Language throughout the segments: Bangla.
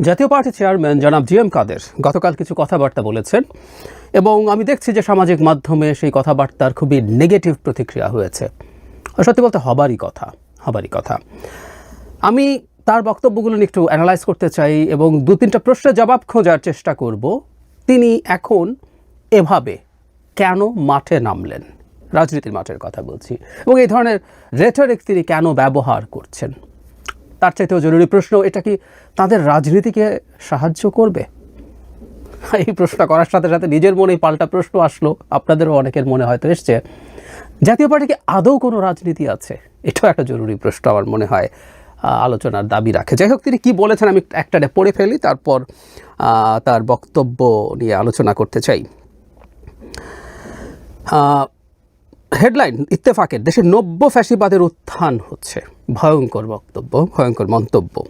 জাতীয় পার্টি চেয়ারম্যান জনাব জি এম কাদের গতকাল কিছু কথাবার্তা বলেছেন এবং আমি দেখছি যে সামাজিক মাধ্যমে সেই কথাবার্তার খুবই নেগেটিভ প্রতিক্রিয়া হয়েছে। সত্যি বলতে হবারই কথা হবারই কথা। আমি তার বক্তব্যগুলো নিয়ে একটু অ্যানালাইজ করতে চাই এবং দু তিনটা প্রশ্নের জবাব খোঁজার চেষ্টা করব। তিনি এখন এভাবে কেন মাঠে নামলেন? রাজনীতির মাঠের কথা বলছি। এবং এই ধরনের রেটরিক তিনি কেন ব্যবহার করছেন? তার চাইতেও জরুরি প্রশ্ন, এটা কি তাদের রাজনীতিকে সাহায্য করবে? এই প্রশ্ন করার সাথে সাথে নিজের মনেই পাল্টা প্রশ্ন আসলো, আপনাদেরও অনেকের মনে হয়তো এসছে। জাতীয় পার্টি কি আদৌ কোনো রাজনীতি আছে? এটাও একটা জরুরি প্রশ্ন আমার মনে হয় আলোচনার দাবি রাখে। যাই হোক, তিনি কী বলেছেন আমি একটা পড়ে ফেলি, তারপর তার বক্তব্য নিয়ে আলোচনা করতে চাই। হেডলাইন, ইত্তেফাকের, দেশে নব্য ফ্যাসিবাদের উত্থান হচ্ছে। ভয়ঙ্কর বক্তব্য, ভয়ঙ্কর মন্তব্য।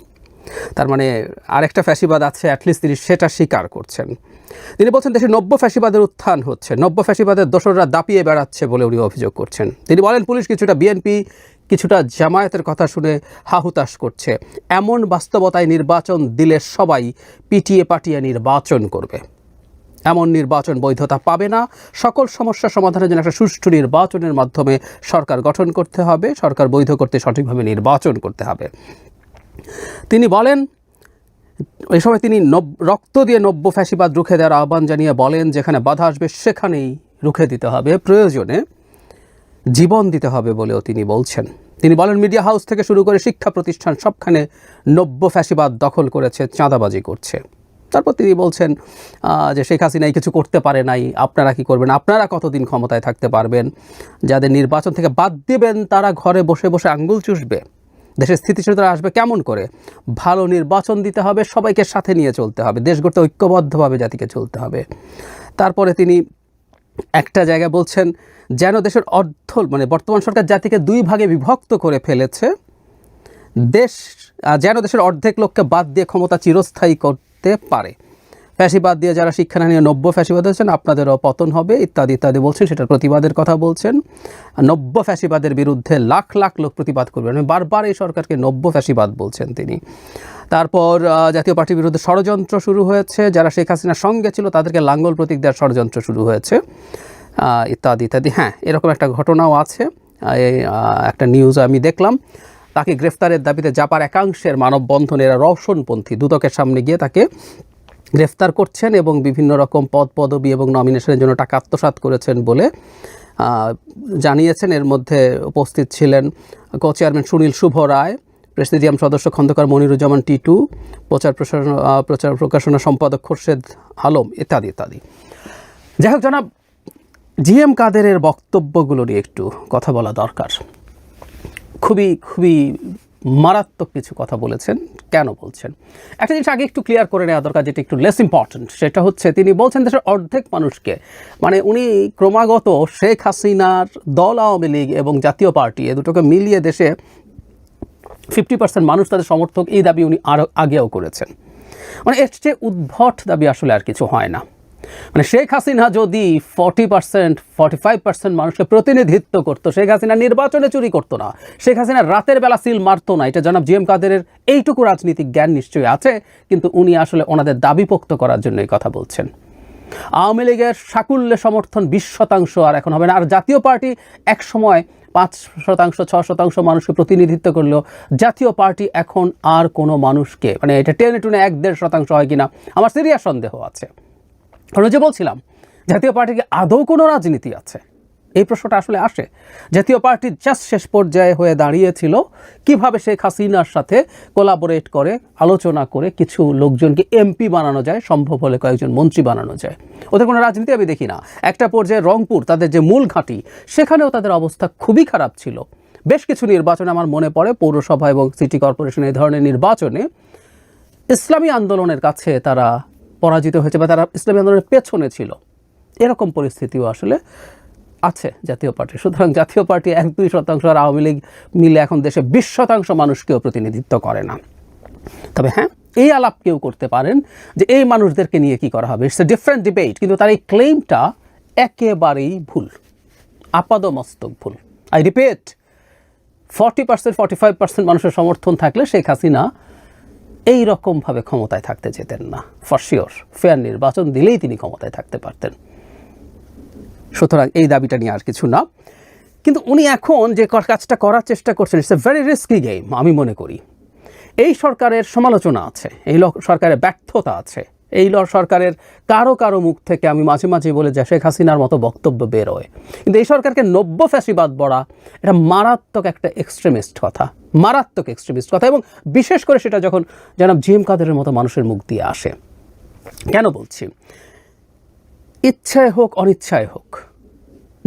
তার মানে আরেকটা ফ্যাসিবাদ আছে অ্যাটলিস্ট তিনি সেটা স্বীকার করছেন। তিনি বলছেন দেশে নব্য ফ্যাসিবাদের উত্থান হচ্ছে, নব্য ফ্যাসিবাদের দোসররা দাপিয়ে বেড়াচ্ছে বলে উনি অভিযোগ করছেন। তিনি বলেন, পুলিশ কিছুটা বিএনপি কিছুটা জামায়াতের কথা শুনে হাহুতাশ করছে। এমন বাস্তবতায় নির্বাচন দিলে সবাই পিটিয়ে পাটিয়ে নির্বাচন করবে। এমন নির্বাচন বৈধতা পাবে না। সকল সমস্যা সমাধানের জন্য একটা সুষ্ঠু নির্বাচনের মাধ্যমে সরকার গঠন করতে হবে, সরকার বৈধ করতে সঠিকভাবে নির্বাচন করতে হবে। তিনি বলেন এই সময় তিনি রক্ত দিয়ে নব্য ফ্যাসিবাদ রুখে দেওয়ার আহ্বান জানিয়ে বলেন, যেখানে বাধা আসবে সেখানেই রুখে দিতে হবে, প্রয়োজনে জীবন দিতে হবে বলেও তিনি বলছেন। তিনি বলেন, মিডিয়া হাউস থেকে শুরু করে শিক্ষা প্রতিষ্ঠান সবখানে নব্য ফ্যাসিবাদ দখল করেছে, চাঁদাবাজি করছে। তারপর তিনি বলছেন যে শেখ হাসিনাই কিছু করতে পারে নাই, আপনারা কি করবেন? আপনারা কতদিন ক্ষমতায় থাকতে পারবেন? যাদের নির্বাচন থেকে বাদ দেবেন, তারা ঘরে বসে বসে আঙ্গুল চুষবে। দেশের স্থিতিশীলতা আসবে কেমন করে? ভালো নির্বাচন দিতে হবে, সবাইকে সাথে নিয়ে চলতে হবে, দেশ গড়তে ঐক্যবদ্ধভাবে জাতিকে চলতে হবে। তারপরে তিনি একটা জায়গায় বলছেন, যেন দেশের অর্ধ মানে বর্তমান সরকার জাতিকে দুই ভাগে বিভক্ত করে ফেলেছে। দেশ যেন দেশের অর্ধেক লোককে বাদ দিয়ে ক্ষমতা চিরস্থায়ী করতে পারে। ফ্যাসিবাদ দিয়ে যারা শিক্ষা নিয়ে নব্য ফ্যাসিবাদ হয়েছেন, আপনাদেরও পতন হবে, ইত্যাদি ইত্যাদি বলছেন, সেটার প্রতিবাদের কথা বলছেন। নব্য ফ্যাসিবাদের বিরুদ্ধে লাখ লাখ লোক প্রতিবাদ করবেন। বারবার এই সরকারকে নব্য ফ্যাসিবাদ বলছেন তিনি। তারপর জাতীয় পার্টির বিরুদ্ধে ষড়যন্ত্র শুরু হয়েছে। যারা শেখ হাসিনার সঙ্গে ছিল, তাদেরকে লাঙ্গল প্রতীক দেওয়ার ষড়যন্ত্র শুরু হয়েছে। ইত্যাদি ইত্যাদি হ্যাঁ এরকম একটা ঘটনাও আছে। একটা নিউজ আমি দেখলাম। তাকে গ্রেফতারের দাবিতে জাপার একাংশের মানববন্ধনেরা রওশনপন্থী দুদকের সামনে গিয়ে তাকে গ্রেফতার করছেন এবং বিভিন্ন রকম পদ, পদবি এবং নমিনেশনের জন্য টাকা আত্মসাৎ করেছেন বলে জানিয়েছেন। এর মধ্যে উপস্থিত ছিলেন co chairman Sunil Shuvo Roy presidium সদস্য খন্দকার মনিরুজ্জামান টিটু, প্রচার প্রসারণা প্রচার প্রকাশনা সম্পাদক খোরশেদ আলম, ইত্যাদি ইত্যাদি। যাই হোক জনাব, জি এম কাদেরের বক্তব্যগুলো নিয়ে একটু কথা বলা দরকার। খুবই খুবই মারাত্মক কিছু কথা বলেছেন। কেন বলছেন? একটা জিনিস আগে একটু ক্লিয়ার করে নেওয়া দরকার, যেটা একটু লেস ইম্পর্ট্যান্ট সেটা হচ্ছে তিনি বলছেন দেশের অর্ধেক মানুষকে মানে উনি ক্রমাগত শেখ হাসিনার দল আওয়ামী লীগ এবং জাতীয় পার্টি এ দুটোকে মিলিয়ে দেশে ফিফটি পার্সেন্ট মানুষ তাদের সমর্থক, এই দাবি উনি আরও আগেও করেছেন। মানে এর চেয়ে উদ্ভট দাবি আসলে আর কিছু হয় না। মানে শেখ হাসিনা যদি forty percent, forty five percent মানুষকে প্রতিনিধিত্ব করতো, শেখ হাসিনা নির্বাচনে চুরি করতো না, শেখ হাসিনা রাতের বেলা সিল মারতো না, এটা জনাব জি এম কাদেরের এইটুকু রাজনীতিক জ্ঞান নিশ্চয়ই আছে, কিন্তু উনি আসলে ওনাদের দাবি পোক্ত করার জন্য এই কথা বলছেন। আওয়ামী লীগের সাকুল্যে সমর্থন বিশ শতাংশ আর এখন হবে না। আর জাতীয় পার্টি এক সময় পাঁচ শতাংশ, ছ শতাংশ মানুষকে প্রতিনিধিত্ব করলেও জাতীয় পার্টি এখন আর কোনো মানুষকে মানে এটা টেনে টুনে এক দেড় শতাংশ হয় কিনা, আমার সিরিয়াস সন্দেহ আছে। ওই যে বলছিলাম, জাতীয় পার্টিকে আদৌ কোনো রাজনীতি আছে? এই প্রশ্নটা আসলে আসে। জাতীয় পার্টি জাস্ট শেষ পর্যায়ে হয়ে দাঁড়িয়েছিল। কীভাবে শেখ হাসিনার সাথে কোলাবোরেট করে, আলোচনা করে কিছু লোকজনকে এমপি বানানো যায়, সম্ভব হলে কয়েকজন মন্ত্রী বানানো যায়? ওদের কোনো রাজনীতি আমি দেখি না। একটা পর্যায়ে রংপুর, তাদের যে মূল ঘাঁটি, সেখানেও তাদের অবস্থা খুবই খারাপ ছিল। বেশ কিছু নির্বাচনে আমার মনে পড়ে, পৌরসভা এবং সিটি কর্পোরেশন এই ধরনের নির্বাচনে। ইসলামী আন্দোলনের কাছে তারা পরাজিত হয়েছে বা তারা ইসলামী আন্দোলনের পেছনে ছিল। এরকম পরিস্থিতিও আসলে আছে জাতীয় পার্টি। সুতরাং জাতীয় পার্টি এক দুই শতাংশ আর আওয়ামী লীগ মিলে এখন দেশে বিশ শতাংশ মানুষকেও প্রতিনিধিত্ব করে না। তবে হ্যাঁ এই আলাপ কেউ করতে পারেন যে এই মানুষদেরকে নিয়ে কি করা হবে। ইটস এ ডিফারেন্ট ডিবেট কিন্তু তার এই ক্লেমটা একেবারেই ভুল। আপাদমস্তক ভুল। I repeat forty percent forty five percent মানুষের সমর্থন থাকলে শেখ হাসিনা এই রকমভাবে ক্ষমতায় থাকতে যেতেন না। ফরশিওর ফেয়ার নির্বাচন দিলেই তিনি ক্ষমতায় থাকতে পারতেন। সুতরাং এই দাবিটা নিয়ে আর কিছু না। কিন্তু উনি এখন যে কাজটা করার চেষ্টা করছেন it's a very risky game আমি মনে করি। এই সরকারের সমালোচনা আছে, এই সরকারের ব্যর্থতা আছে। এই সরকারের কারও কারও মুখ থেকে আমি মাঝে মাঝে বলে যে শেখ হাসিনার মতো বক্তব্য বেরোয় কিন্তু এই সরকারকে নব্য ফ্যাসিবাদ বলা এটা মারাত্মক একটা এক্সট্রিমিস্ট কথা, মারাত্মক এক্সট্রিমিস্ট কথা এবং বিশেষ করে সেটা যখন জনাব জি এম কাদেরের মতো মানুষের মুখ দিয়ে আসে। কেন বলছি? ইচ্ছায় হোক, অনিচ্ছায় হোক,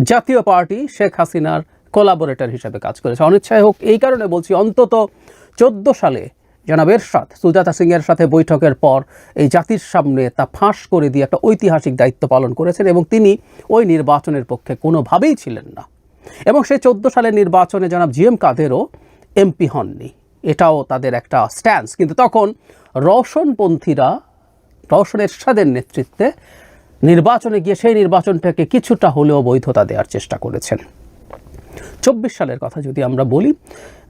জাতীয় পার্টি শেখ হাসিনার কোলাবোরেটর হিসাবে কাজ করেছে। অনিচ্ছায় হোক, এই কারণে বলছি অন্তত চোদ্দ সালে জনাব এরশাদ সুজাতা সিংয়ের সাথে বৈঠকের পর এই জাতির সামনে তা ফাঁস করে দিয়ে একটা ঐতিহাসিক দায়িত্ব পালন করেছেন এবং তিনি ওই নির্বাচনের পক্ষে কোনোভাবেই ছিলেন না। এবং সেই চোদ্দ সালের নির্বাচনে জনাব জি এম কাদেরও এমপি হননি। এটাও তাদের একটা স্ট্যান্স কিন্তু তখন রওশনপন্থীরা, রওশন এরশাদের নেতৃত্বে নির্বাচনে গিয়ে সেই নির্বাচনটাকে কিছুটা হলেও বৈধতা দেওয়ার চেষ্টা করেছেন। চব্বিশ সালের কথা যদি আমরা বলি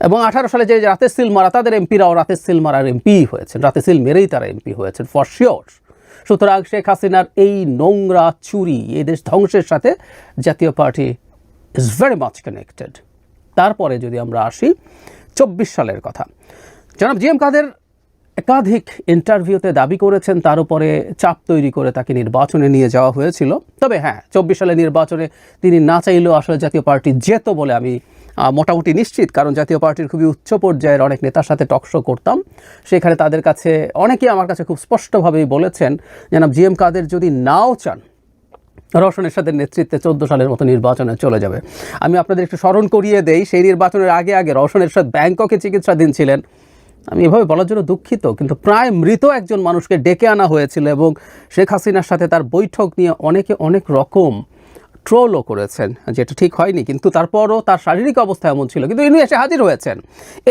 এবং আঠারো সালে যে রাতে সিল মারা, তাদের এমপিরাও রাতে সিল মারার এমপি হয়েছেন, রাতে সিল মেরেই তারা এমপি হয়েছেন ফর শিওর সুতরাং শেখ হাসিনার এই নোংরা চুরি, এই দেশ ধ্বংসের সাথে Jatiya Party is very much connected তারপরে যদি আমরা আসি, চব্বিশ সালের কথা। জনাব জি এম কাদের একাধিক ইন্টারভিউতে দাবি করেছেন, তার উপরে চাপ তৈরি করে তাকে নির্বাচনে নিয়ে যাওয়া হয়েছিল। তবে হ্যাঁ চব্বিশ সালে নির্বাচনে তিনি না চাইলেও আসলে জাতীয় পার্টি যেত বলে আমি মোটামুটি নিশ্চিত। কারণ জাতীয় পার্টির খুবই উচ্চ পর্যায়ের অনেক নেতার সাথে টকশো করতাম। সেখানে তাদের কাছে অনেকেই আমার কাছে খুব স্পষ্টভাবেই বলেছেন যেন জি এম কাদের যদি নাও চান রওশনের সাথে নেতৃত্বে চোদ্দ সালের মতো নির্বাচনে চলে যাবে। আমি আপনাদের একটু স্মরণ করিয়ে দেই, সেই নির্বাচনের আগে আগে রওশনের সাথে ব্যাংককে চিকিৎসাধীন ছিলেন। আমি এভাবে বলার জন্য দুঃখিত, কিন্তু প্রায় মৃত একজন মানুষকে ডেকে আনা হয়েছিল এবং শেখ হাসিনার সাথে তার বৈঠক নিয়ে অনেকে অনেক রকম ট্রোলও করেছেন, যেটা ঠিক হয়নি, কিন্তু তারপরও তার শারীরিক অবস্থা এমন ছিল। কিন্তু ইনি এসে হাজির হয়েছেন।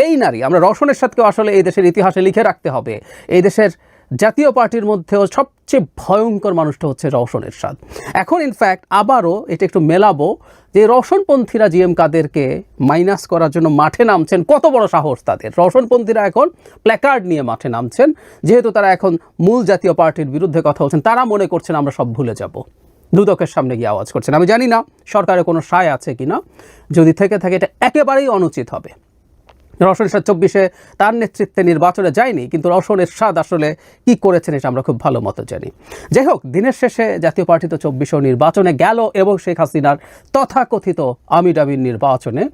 এই নারী, আমরা রসনের সাথেও আসলে এই দেশের ইতিহাসে লিখে রাখতে হবে। এই দেশের জাতীয় পার্টির মধ্যেও সবচেয়ে ভয়ঙ্কর মানুষটা হচ্ছে রওশন এরশাদ। এখন ইনফ্যাক্ট আবারও এটা একটু মেলাবো যে রওশনপন্থীরা জিএম কাদেরকে মাইনাস করার জন্য মাঠে নামছেন। কত বড় সাহস তাদের। রওশনপন্থীরা এখন প্ল্যাকার্ড নিয়ে মাঠে নামছেন। যেহেতু তারা এখন মূল জাতীয় পার্টির বিরুদ্ধে কথা বলছেন, তারা মনে করছেন আমরা সব ভুলে যাব। দুদকের সামনে গিয়ে আওয়াজ করছেন। আমি জানি না সরকারের কোনো সায় আছে কিনা। যদি থেকে থাকে, এটা একেবারেই অনুচিত হবে। রওশন এরশাদ চব্বিশে তার নেতৃত্বে নির্বাচনে যায়নি, কিন্তু রওশন এরশাদ আসলে কি করেছেন এটা আমরা খুব ভালো মতো জানি। যাই হোক, দিনের শেষে জাতীয় পার্টি তো চব্বিশেও নির্বাচনে গেল এবং শেখ হাসিনার তথাকথিত আমিডাবির নির্বাচনে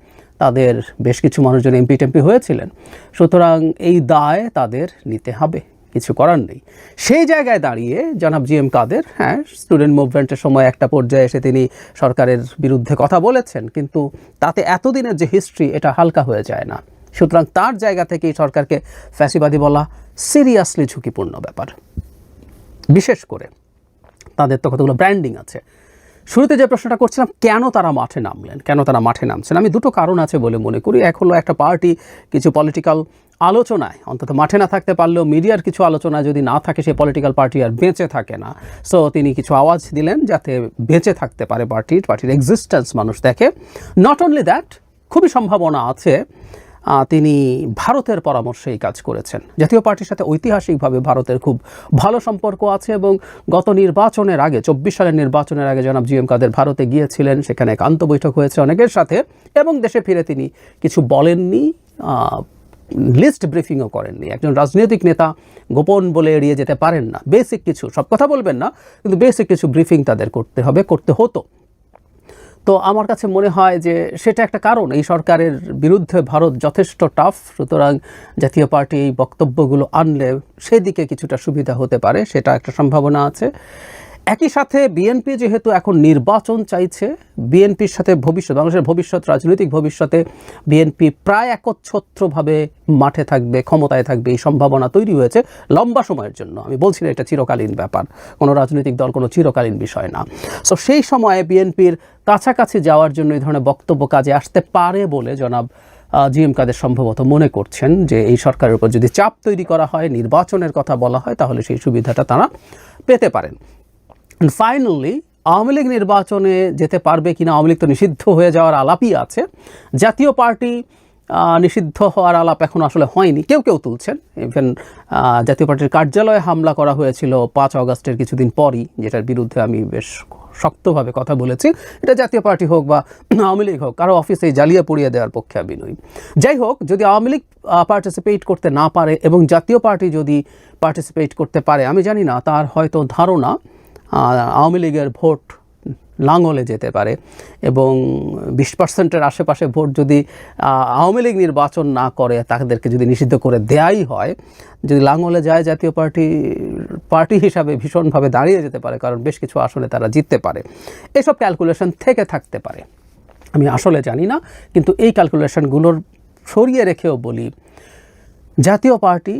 তাদের বেশ কিছু মানুষজন এমপি টেম্পি হয়েছিলেন। সুতরাং এই দায় তাদের নিতে হবে, কিছু করার নেই। সেই জায়গায় দাঁড়িয়ে জনাব জি এম কাদের হ্যাঁ স্টুডেন্ট মুভমেন্টের সময় একটা পর্যায়ে এসে তিনি সরকারের বিরুদ্ধে কথা বলেছেন, কিন্তু তাতে এতদিনের যে হিস্ট্রি এটা হালকা হয়ে যায় না। সুতরাং তার জায়গা থেকে এই সরকারকে ফ্যাসিবাদী বলা সিরিয়াসলি ঝুঁকিপূর্ণ ব্যাপার। বিশেষ করে তাদের তো কতগুলো ব্র্যান্ডিং আছে। শুরুতে যে প্রশ্নটা করছিলাম, কেন তারা মাঠে নামলেন? কেন তারা মাঠে নামছেন? আমি দুটো কারণ আছে বলে মনে করি। এক হলো একটা পার্টি, কিছু পলিটিক্যাল আলোচনায়, অন্তত মাঠে না থাকতে পারলেও মিডিয়ার কিছু আলোচনায় যদি না থাকে সেই পলিটিক্যাল পার্টি আর বেঁচে থাকে না। সো তিনি কিছু আওয়াজ দিলেন যাতে বেঁচে থাকতে পারে পার্টির পার্টির এক্সিস্টেন্স মানুষ দেখে। নট অনলি দ্যাট খুবই সম্ভাবনা আছে তিনি ভারতের পরামর্শে এই কাজ করেছেন। জাতীয় পার্টির সাথে ঐতিহাসিকভাবে ভারতের খুব ভালো সম্পর্ক আছে এবং গত নির্বাচনের আগে, চব্বিশ সালের নির্বাচনের আগে জনাব জি এম কাদের ভারতে গিয়েছিলেন, সেখানে একান্ত বৈঠক হয়েছে অনেকের সাথে এবং দেশে ফিরে তিনি কিছু বলেননি লিস্ট ব্রিফিংও করেননি। একজন রাজনৈতিক নেতা গোপন বলে এড়িয়ে যেতে পারেন না। বেসিক কিছু, সব কথা বলবেন না, কিন্তু বেসিক কিছু ব্রিফিং তাদের করতে হবে, করতে হতো। তো আমার কাছে মনে হয় যে সেটা একটা কারণ। এই সরকারের বিরুদ্ধে ভারত যথেষ্ট টাফ সুতরাং জাতীয় পার্টি এই বক্তব্যগুলো আনলে সেদিকে কিছুটা সুবিধা হতে পারে, সেটা একটা সম্ভাবনা আছে। একই সাথে বিএনপি যেহেতু এখন নির্বাচন চাইছে, বিএনপির সাথে ভবিষ্যৎ, বাংলাদেশের ভবিষ্যৎ, রাজনৈতিক ভবিষ্যতে বিএনপি প্রায় একচ্ছত্রভাবে মাঠে থাকবে, ক্ষমতায় থাকবে, এই সম্ভাবনা তৈরি হয়েছে লম্বা সময়ের জন্য। আমি বলছি না এটা চিরকালীন ব্যাপার, কোনো রাজনৈতিক দল কোনো চিরকালীন বিষয় না। সো সেই সময়ে বিএনপির কাছাকাছি যাওয়ার জন্য এই ধরনের বক্তব্য কাজে আসতে পারে বলে জনাব জি এম কাদের সম্ভবত মনে করছেন যে এই সরকারের উপর যদি চাপ তৈরি করা হয়, নির্বাচনের কথা বলা হয়, তাহলে সেই সুবিধাটা তারা পেতে পারেন। ফাইনালি আওয়ামী লীগ নির্বাচনে যেতে পারবে কিনা আওয়ামী লীগ তো নিষিদ্ধ হয়ে যাওয়ার আলাপই আছে। জাতীয় পার্টি নিষিদ্ধ হওয়ার আলাপ এখন আসলে হয়নি। কেউ কেউ তুলছেন। ইভেন জাতীয় পার্টির কার্যালয়ে হামলা করা হয়েছিল পাঁচ অগস্টের কিছুদিন পরই, যেটার বিরুদ্ধে আমি বেশ শক্তভাবে কথা বলেছি। এটা জাতীয় পার্টি হোক বা আওয়ামী লীগ হোক, কারও অফিসে জ্বালিয়ে পুড়িয়ে দেওয়ার পক্ষে আমি নই। যাই হোক, যদি আওয়ামী লীগ পার্টিসিপেট করতে না পারে এবং জাতীয় পার্টি যদি পার্টিসিপেট করতে পারে, আমি জানি না, তার হয়তো ধারণা আওয়ামী লীগের ভোট লাঙলে যেতে পারে এবং বিশ পার্সেন্টের আশেপাশে ভোট যদি আওয়ামী লীগ নির্বাচন না করে, তাদেরকে যদি নিষিদ্ধ করে দেয়াই হয়, যদি লাঙলে যায় জাতীয় পার্টি পার্টি হিসাবে ভীষণভাবে দাঁড়িয়ে যেতে পারে, কারণ বেশ কিছু আসনে তারা জিততে পারে। এসব ক্যালকুলেশন থেকে থাকতে পারে। আমি আসলে জানি না, কিন্তু এই ক্যালকুলেশনগুলোর সরিয়ে রেখেও বলি, জাতীয় পার্টি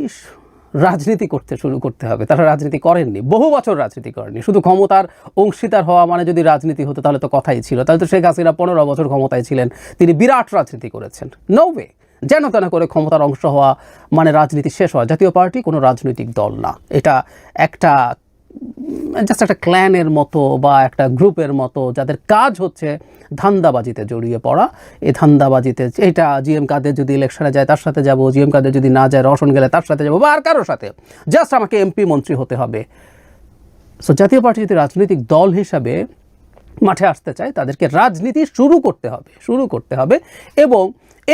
রাজনীতি করতে শুরু করতে হবে। তারা রাজনীতি করেননি, বহু বছর রাজনীতি করেননি। শুধু ক্ষমতার অংশীদার হওয়া মানে যদি রাজনীতি হতো তাহলে তো কথাই ছিল। তাহলে তো শেখ হাসিনা পনেরো বছর ক্ষমতায় ছিলেন, তিনি বিরাট রাজনীতি করেছেন। নৌবে যেন তেন করে ক্ষমতার অংশ হওয়া মানে রাজনীতি শেষ হওয়া। জাতীয় পার্টি কোনো রাজনৈতিক দল না। এটা একটা জাস্ট একটা ক্ল্যানের মতো বা একটা গ্রুপের মতো যাদের কাজ হচ্ছে ধান্দাবাজিতে জড়িয়ে পড়া। এই ধান্দাবাজিতে এটা জিএম কাদের যদি ইলেকশনে যায়, তার সাথে যাব। জিএম কাদের যদি না যায় রসন গেলে তার সাথে যাব বা আর কারোর সাথে। জাস্ট আমাকে এমপি মন্ত্রী হতে হবে। সো জাতীয় পার্টি যদি রাজনৈতিক দল হিসাবে মাঠে আসতে চায়, তাদেরকে রাজনীতি শুরু করতে হবে, শুরু করতে হবে। এবং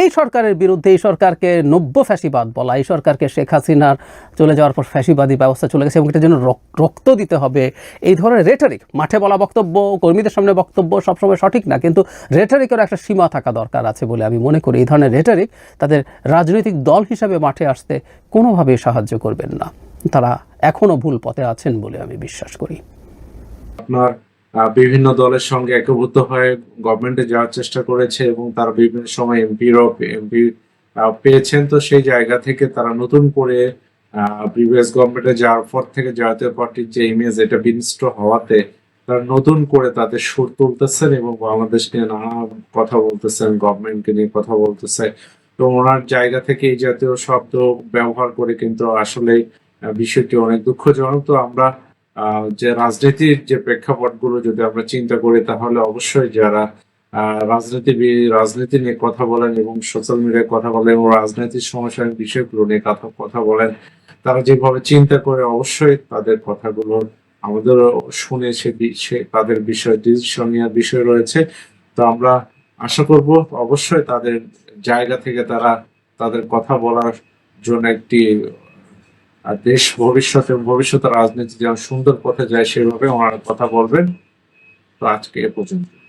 এই সরকারের বিরুদ্ধে, এই সরকারকে নব্য ফ্যাসিবাদ বলা, এই সরকারকে শেখ হাসিনার চলে যাওয়ার পর ফ্যাসিবাদী ব্যবস্থা চলে গেছে এবং এটার জন্য রক্ত দিতে হবে। এই ধরনের রেটারিক মাঠে বলা বক্তব্য, কর্মীদের সামনে বক্তব্য সবসময় সঠিক না, কিন্তু রেটারিকের একটা সীমা থাকা দরকার আছে বলে আমি মনে করি। এই ধরনের রেটারিক তাদের রাজনৈতিক দল হিসাবে মাঠে আসতে কোনোভাবেই সাহায্য করবেন না। তারা এখনও ভুল পথে আছেন বলে আমি বিশ্বাস করি। আপনার বিভিন্ন দলের সঙ্গে একীভূত হয়ে গভর্নমেন্টে যাওয়ার চেষ্টা করেছে এবং তারা বিভিন্ন সময় এমপিরও এমপি পেয়েছেন। তো সেই জায়গা থেকে তারা নতুন করে প্রিভিয়াস গভর্নমেন্টে যাওয়ার পর থেকে জাতীয় পার্টির যে ইমেজ এটা বিনষ্ট হওয়াতে তারা নতুন করে তাদের সুর তুলতেছেন এবং বাংলাদেশ নিয়ে নানা কথা বলতেছেন গভর্নমেন্টকে নিয়ে কথা বলতেছে। তো ওনার জায়গা থেকে এই জাতীয় শব্দ ব্যবহার করে কিন্তু আসলে বিষয়টি অনেক দুঃখজনক। তো আমরা যে রাজনীতির যে প্রেক্ষাপটগুলো যদি আমরা চিন্তা করি, তাহলে অবশ্যই যারা রাজনীতিবিদ রাজনীতি নিয়ে কথা বলেন এবং সোশ্যাল মিডিয়ায় কথা বলেন এবং রাজনৈতিক সমস্যার বিষয়গুলো নিয়ে কথা কথা বলেন, তারা যেভাবে চিন্তা করে অবশ্যই তাদের কথাগুলো আমাদের শুনে সে তাদের বিষয় নেওয়ার বিষয় রয়েছে। তো আমরা আশা করব অবশ্যই তাদের জায়গা থেকে তারা তাদের কথা বলার জন্য একটি আর দেশ ভবিষ্যতে ভবিষ্যতে রাজনীতি যেন সুন্দর পথে যায় সেভাবে ওনারা কথা বলবেন। তো আজকে এ পর্যন্ত